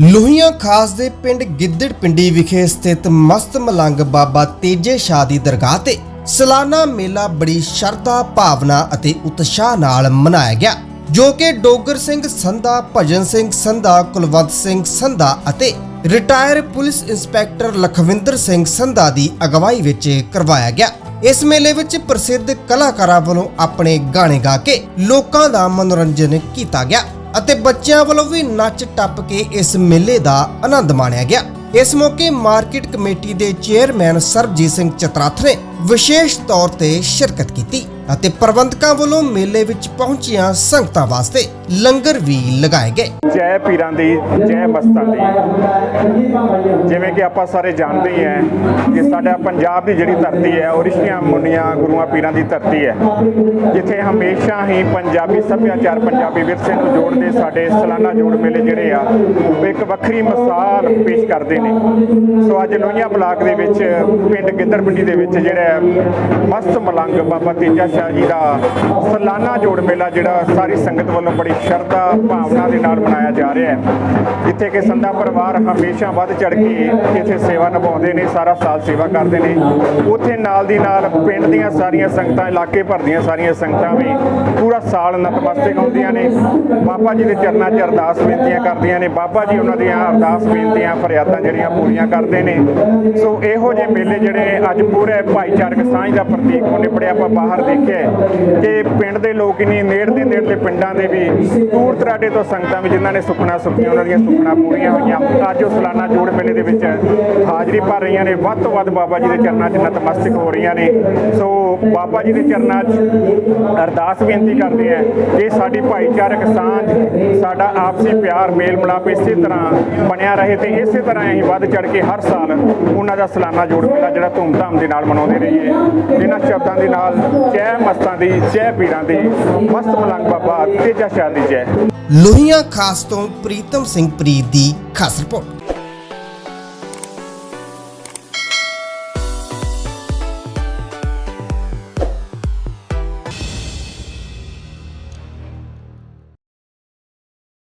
ਲੋਹੀਆਂ ਖਾਸ ਦੇ ਪਿੰਡ ਗਿੱਦੜ ਪਿੰਡੀ ਵਿਖੇ ਸਥਿਤ ਮਸਤ ਮਲੰਗ ਬਾਬਾ ਤੇਜੇ ਸ਼ਾਹ ਦੀ ਦਰਗਾਹ ਤੇ ਸਾਲਾਨਾ ਮੇਲਾ ਬੜੀ ਸ਼ਰਧਾ, ਭਾਵਨਾ ਅਤੇ ਉਤਸ਼ਾਹ ਨਾਲ ਮਨਾਇਆ ਗਿਆ, ਜੋ ਕਿ ਡੋਗਰ ਸਿੰਘ ਸੰਧਾ, ਭਜਨ ਸਿੰਘ ਸੰਧਾ, ਕੁਲਵੰਤ ਸਿੰਘ ਸੰਧਾ ਅਤੇ retire police inspector Lakhwinder Singh Sandha ਦੀ ਅਗਵਾਈ ਵਿੱਚ ਕਰਵਾਇਆ ਗਿਆ। ਇਸ ਮੇਲੇ ਵਿੱਚ ਪ੍ਰਸਿੱਧ ਕਲਾਕਾਰਾਂ ਵੱਲੋਂ ਆਪਣੇ ਗਾਣੇ ਗਾ ਕੇ ਲੋਕਾਂ ਦਾ ਮਨੋਰੰਜਨ ਕੀਤਾ ਗਿਆ। ਅਤੇ ਬੱਚਿਆਂ ਵੱਲੋਂ ਵੀ ਨੱਚ ਟੱਪ ਕੇ ਇਸ ਮੇਲੇ ਦਾ ਆਨੰਦ ਮਾਣਿਆ ਗਿਆ। ਇਸ ਮੌਕੇ ਮਾਰਕੀਟ ਕਮੇਟੀ ਦੇ ਚੇਅਰਮੈਨ ਸਰਬਜੀਤ ਸਿੰਘ ਚਤਰਾਥ ਨੇ ਵਿਸ਼ੇਸ਼ ਤੌਰ ਤੇ ਸ਼ਿਰਕਤ ਕੀਤੀ ਅਤੇ ਪ੍ਰਬੰਧਕਾਂ ਵੱਲੋਂ ਮੇਲੇ ਵਿੱਚ ਪਹੁੰਚੀਆਂ ਸੰਗਤਾਂ ਵਾਸਤੇ ਲੰਗਰ ਵੀ ਲਗਾਏ ਗਏ। ਜੈ ਪੀਰਾਂ ਦੀ, ਜੈ ਮਸਤਾਂ ਦੀ। ਜਿਵੇਂ ਕਿ ਆਪਾਂ ਸਾਰੇ ਜਾਣਦੇ ਹੀ ਹੈ ਕਿ ਸਾਡਾ ਪੰਜਾਬ ਦੀ ਜਿਹੜੀ ਧਰਤੀ ਹੈ, ਉਹ ਰਿਸ਼ੀਆਂ ਮੁੰਨੀਆਂ ਗੁਰੂਆਂ, ਪੀਰਾਂ ਦੀ ਧਰਤੀ ਹੈ। ਜਿੱਥੇ ਹਮੇਸ਼ਾ ਹੀ ਪੰਜਾਬੀ ਸੱਭਿਆਚਾਰ, ਪੰਜਾਬੀ ਵਿਰਸੇ ਨੂੰ ਜੋੜਦੇ ਸਾਡੇ ਸਾਲਾਨਾ ਜੋੜ ਮੇਲੇ ਜਿਹੜੇ ਆ, ਉਹ ਇੱਕ ਵੱਖਰੀ ਮਿਸਾਲ ਪੇਸ਼ ਕਰਦੇ ਨੇ। ਸੋ ਅੱਜ ਲੋਹੀਆਂ ਬਲਾਕ ਦੇ ਵਿੱਚ, ਪਿੰਡ ਗਿੱਦੜਪਿੰਡੀ ਦੇ ਵਿੱਚ ਜਿਹੜਾ ਮਸਤ ਮਲੰਗ ਬਾਬਾ ਤੇਜਾ ਸ਼ਾਹ ਜੀ ਦਾ ਸਾਲਾਨਾ ਜੋੜ ਮੇਲਾ ਜਿਹੜਾ ਸਾਰੀ ਸੰਗਤ ਵੱਲੋਂ ਬੜੀ ਸ਼ਰਧਾ ਭਾਵਨਾ ਦੇ ਨਾਲ ਮਨਾਇਆ ਜਾ ਰਿਹਾ ਹੈ। ਜਿੱਥੇ ਕਿ ਸੰਧਾ ਪਰਿਵਾਰ ਹਮੇਸ਼ਾ ਵੱਧ ਚੜ ਕੇ ਇੱਥੇ ਸੇਵਾ ਨਿਭਾਉਂਦੇ ਨੇ, ਸਾਰਾ ਸਾਲ ਸੇਵਾ ਕਰਦੇ ਨੇ। ਉੱਥੇ ਨਾਲ ਦੀ ਨਾਲ ਪਿੰਡ ਦੀਆਂ ਸਾਰੀਆਂ ਸੰਗਤਾਂ, ਇਲਾਕੇ ਭਰ ਦੀਆਂ ਸਾਰੀਆਂ ਸੰਗਤਾਂ ਵੀ ਪੂਰਾ ਸਾਲ ਨਤਮਸਤਕ ਹੁੰਦੀਆਂ ਨੇ। ਬਾਬਾ ਜੀ ਦੇ ਚਰਨਾਂ 'ਚ ਅਰਦਾਸ ਬੇਨਤੀਆਂ ਕਰਦੀਆਂ ਨੇ। ਬਾਬਾ ਜੀ ਉਹਨਾਂ ਦੀਆਂ ਅਰਦਾਸ ਬੇਨਤੀਆਂ, ਫਰਿਆਦਾਂ ਜਿਹੜੀਆਂ ਪੂਰੀਆਂ ਕਰਦੇ ਨੇ। ਸੋ ਇਹੋ ਜਿਹੇ ਮੇਲੇ ਜਿਹੜੇ ਅੱਜ ਪੂਰੇ ਭਾਈਚਾਰਕ ਸਾਂਝ ਦਾ ਪ੍ਰਤੀਕ ਹੋ ਨਿਬੜਿਆ ਆਪਾਂ ਬਾਹਰ ਦੇਖਿਆ ਹੈ। ਕਿ ਪਿੰਡ ਦੇ ਲੋਕ ਹੀ ਨਹੀਂ ਦੇ ਨੇੜਲੇ ਪਿੰਡਾਂ ਦੇ ਵੀ ਦੂਰ ਦਰਾਡੇ ਤੋਂ ਸੰਗਤਾਂ ਵੀ ਜਿਨ੍ਹਾਂ ਨੇ ਸੁਖਣਾ ਸੁਖੀਆਂ ਉਹਨਾਂ ਦੀਆਂ ਸੁਖਣਾ ਪੂਰੀਆਂ ਹੋਈਆਂ। ਅੱਜ ਉਹ ਸਲਾਨਾ ਜੋੜ ਮੇਲੇ ਦੇ ਵਿੱਚ ਹਾਜ਼ਰੀ ਭਰ ਰਹੀਆਂ ਨੇ। ਵੱਧ ਤੋਂ ਵੱਧ ਬਾਬਾ ਜੀ ਦੇ ਚਰਨਾਂ 'ਚ ਨਤਮਸਤਕ ਹੋ ਰਹੀਆਂ ਨੇ। ਸੋ ਬਾਬਾ ਜੀ ਦੇ ਚਰਨਾਂ 'ਚ ਅਰਦਾਸ ਬੇਨਤੀ ਕਰਦੇ ਕਰਦੇ ਆ। ਕਿ ਸਾਡੀ ਭਾਈਚਾਰਕ ਸਾਂਝ, ਸਾਡਾ ਆਪਸੀ ਪਿਆਰ ਮੇਲ ਮਿਲਾਪ ਇਸੇ ਤਰ੍ਹਾਂ ਬਣਿਆ ਰਹੇ ਤੇ ਇਸੇ ਤਰ੍ਹਾਂ ਅਸੀਂ ਵੱਧ ਚੜ ਕੇ ਹਰ ਸਾਲ ਉਹਨਾਂ ਦਾ ਸਾਲਾਨਾ ਜੋੜ ਮੇਲਾ ਜਿਹੜਾ ਧੂਮਧਾਮ ਦੇ ਨਾਲ ਮਨਾਉਂਦੇ ਰਹੀਏ। ਇਹਨਾਂ ਸ਼ਬਦਾਂ ਦੇ ਨਾਲ, ਜੈ ਮਸਤਾਂ ਦੀ, ਜੈ ਪੀਰਾਂ ਦੀ, ਮਸਤ ਮਲੰਗ ਬਾਬਾ ਤੇਜਾ ਸ਼ਾਹ ਦੀ ਜੈ। ਲੋਹੀਆਂ ਖਾਸ ਤੋਂ ਪ੍ਰੀਤਮ ਸਿੰਘ ਪ੍ਰੀਤ ਦੀ ਖਾਸ ਰਿਪੋਰਟ।